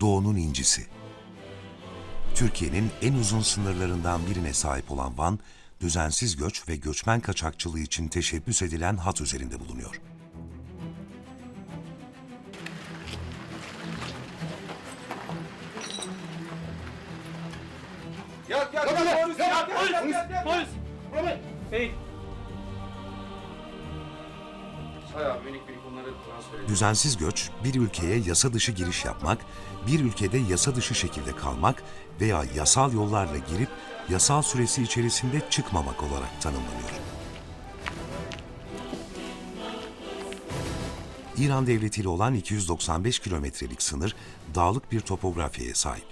Doğu'nun incisi. Türkiye'nin en uzun sınırlarından birine sahip olan Van, düzensiz göç ve göçmen kaçakçılığı için teşebbüs edilen hat üzerinde bulunuyor. Yak yak polis yak Polis! Polis! Polis! Hey! Say abi minik edin. Düzensiz göç, bir ülkeye yasa dışı giriş yapmak, bir ülkede yasa dışı şekilde kalmak veya yasal yollarla girip yasal süresi içerisinde çıkmamak olarak tanımlanıyor. İran Devleti ile olan 295 kilometrelik sınır dağlık bir topografyaya sahip.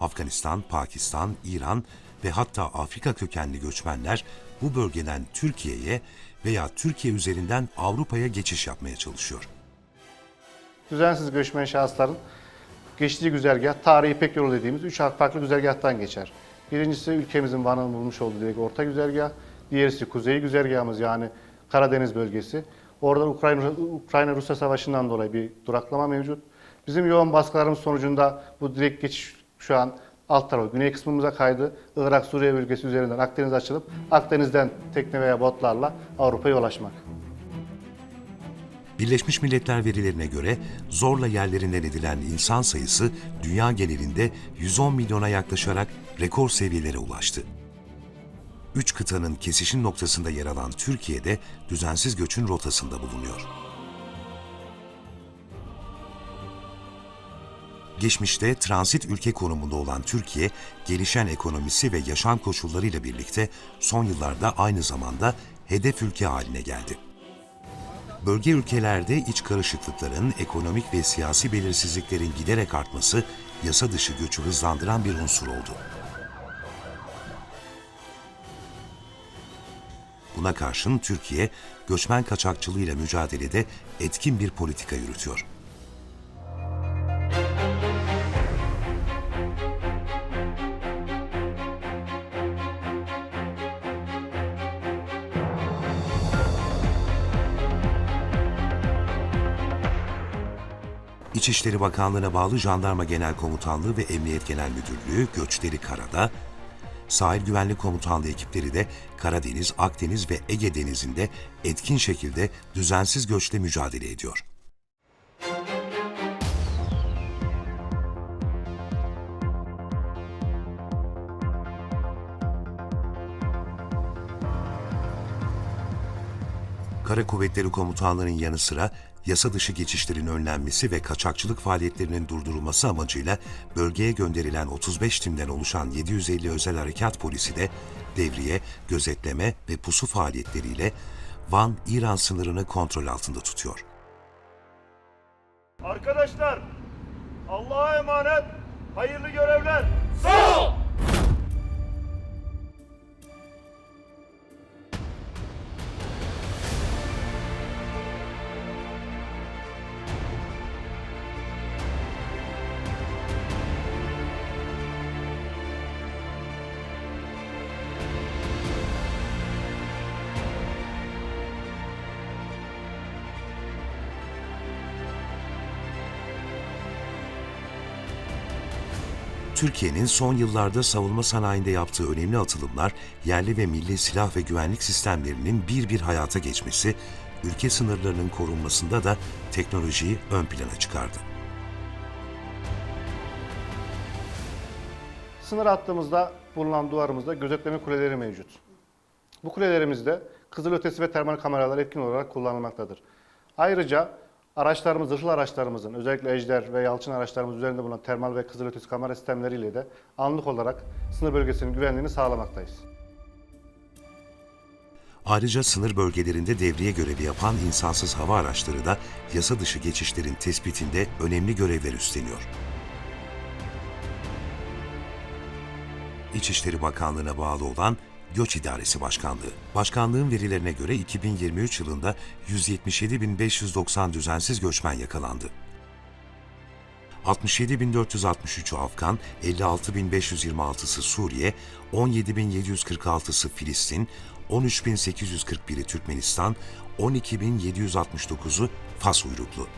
Afganistan, Pakistan, İran ve hatta Afrika kökenli göçmenler bu bölgeden Türkiye'ye veya Türkiye üzerinden Avrupa'ya geçiş yapmaya çalışıyor. Düzensiz göçmen şahısların geçtiği güzergah tarihi İpek yolu dediğimiz üç farklı güzergahtan geçer. Birincisi ülkemizin Van'ın bulmuş olduğu direkt orta güzergah. Diğerisi kuzey güzergahımız yani Karadeniz bölgesi. Orada Ukrayna Rusya Savaşı'ndan dolayı bir duraklama mevcut. Bizim yoğun baskılarımız sonucunda bu direkt geçiş şu an alt tarafa güney kısmımıza kaydı. Irak Suriye bölgesi üzerinden Akdeniz açılıp Akdeniz'den tekne veya botlarla Avrupa'ya ulaşmak. Birleşmiş Milletler verilerine göre zorla yerlerinden edilen insan sayısı dünya genelinde 110 milyona yaklaşarak rekor seviyelere ulaştı. Üç kıtanın kesişim noktasında yer alan Türkiye'de düzensiz göçün rotasında bulunuyor. Geçmişte transit ülke konumunda olan Türkiye, gelişen ekonomisi ve yaşam koşullarıyla birlikte son yıllarda aynı zamanda hedef ülke haline geldi. Bölge ülkelerde iç karışıklıkların, ekonomik ve siyasi belirsizliklerin giderek artması yasa dışı göçü hızlandıran bir unsur oldu. Buna karşın Türkiye, göçmen kaçakçılığıyla mücadelede etkin bir politika yürütüyor. İçişleri Bakanlığı'na bağlı Jandarma Genel Komutanlığı ve Emniyet Genel Müdürlüğü göçleri karada, sahil güvenlik komutanlığı ekipleri de Karadeniz, Akdeniz ve Ege Denizi'nde etkin şekilde düzensiz göçle mücadele ediyor. Kara Kuvvetleri Komutanlığı'nın yanı sıra yasa dışı geçişlerin önlenmesi ve kaçakçılık faaliyetlerinin durdurulması amacıyla bölgeye gönderilen 35 timden oluşan 750 özel harekat polisi de devriye, gözetleme ve pusu faaliyetleriyle Van-İran sınırını kontrol altında tutuyor. Arkadaşlar Allah'a emanet hayırlı görevler. Sağ ol! Türkiye'nin son yıllarda savunma sanayinde yaptığı önemli atılımlar, yerli ve milli silah ve güvenlik sistemlerinin bir bir hayata geçmesi, ülke sınırlarının korunmasında da teknolojiyi ön plana çıkardı. Sınır hattımızda bulunan duvarımızda gözetleme kuleleri mevcut. Bu kulelerimizde kızılötesi ve termal kameralar etkin olarak kullanılmaktadır. Ayrıca araçlarımız, zırhlı araçlarımızın özellikle Ejder ve Yalçın araçlarımız üzerinde bulunan termal ve kızılötesi kamera sistemleriyle de anlık olarak sınır bölgesinin güvenliğini sağlamaktayız. Ayrıca sınır bölgelerinde devriye görevi yapan insansız hava araçları da yasa dışı geçişlerin tespitinde önemli görevler üstleniyor. İçişleri Bakanlığı'na bağlı olan Göç İdaresi Başkanlığı. Başkanlığın verilerine göre 2023 yılında 177.590 düzensiz göçmen yakalandı. 67.463'ü Afgan, 56.526'sı Suriye, 17.746'sı Filistin, 13.841'i Türkmenistan, 12.769'u Fas uyruklu.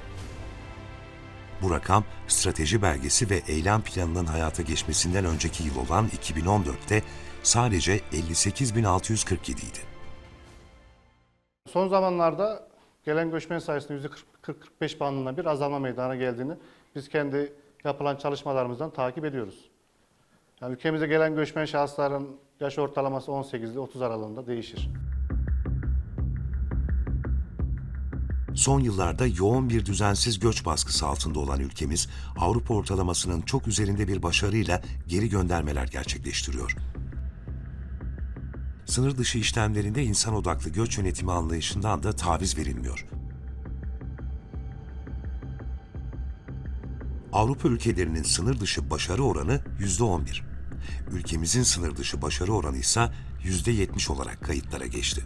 Bu rakam strateji belgesi ve eylem planının hayata geçmesinden önceki yıl olan 2014'te sadece 58.647 idi. Son zamanlarda gelen göçmen sayısının %40-45 bandında bir azalma meydana geldiğini biz kendi yapılan çalışmalarımızdan takip ediyoruz. Yani ülkemize gelen göçmen şahısların yaş ortalaması 18 ile 30 aralığında değişir. Son yıllarda yoğun bir düzensiz göç baskısı altında olan ülkemiz, Avrupa ortalamasının çok üzerinde bir başarıyla geri göndermeler gerçekleştiriyor. Sınır dışı işlemlerinde insan odaklı göç yönetimi anlayışından da taviz verilmiyor. Avrupa ülkelerinin sınır dışı başarı oranı %11. Ülkemizin sınır dışı başarı oranı ise %70 olarak kayıtlara geçti.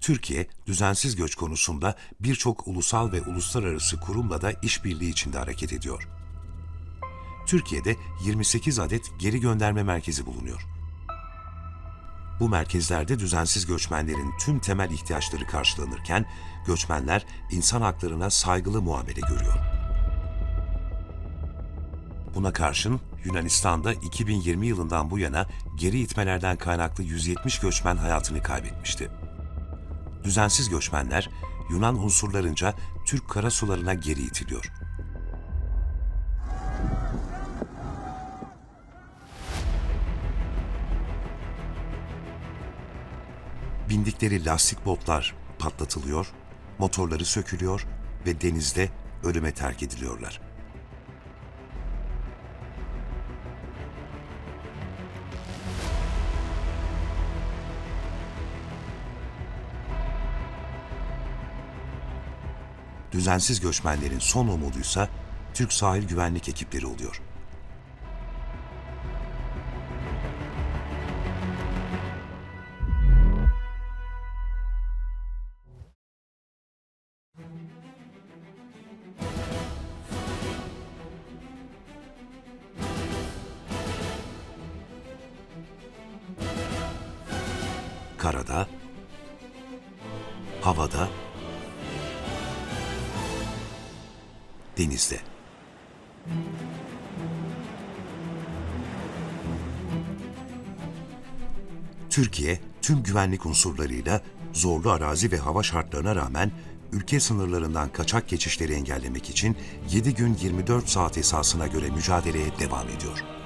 Türkiye, düzensiz göç konusunda birçok ulusal ve uluslararası kurumla da işbirliği içinde hareket ediyor. Türkiye'de 28 adet geri gönderme merkezi bulunuyor. Bu merkezlerde düzensiz göçmenlerin tüm temel ihtiyaçları karşılanırken göçmenler insan haklarına saygılı muamele görüyor. Buna karşın Yunanistan'da 2020 yılından bu yana geri itmelerden kaynaklı 170 göçmen hayatını kaybetmişti. Düzensiz göçmenler Yunan unsurlarınca Türk karasularına geri itiliyor. Bindikleri lastik botlar patlatılıyor, motorları sökülüyor ve denizde ölüme terk ediliyorlar. Düzensiz göçmenlerin son umuduysa Türk sahil güvenlik ekipleri oluyor. Karada, havada, denizde. Türkiye tüm güvenlik unsurlarıyla zorlu arazi ve hava şartlarına rağmen ülke sınırlarından kaçak geçişleri engellemek için 7 gün 24 saat esasına göre mücadeleye devam ediyor.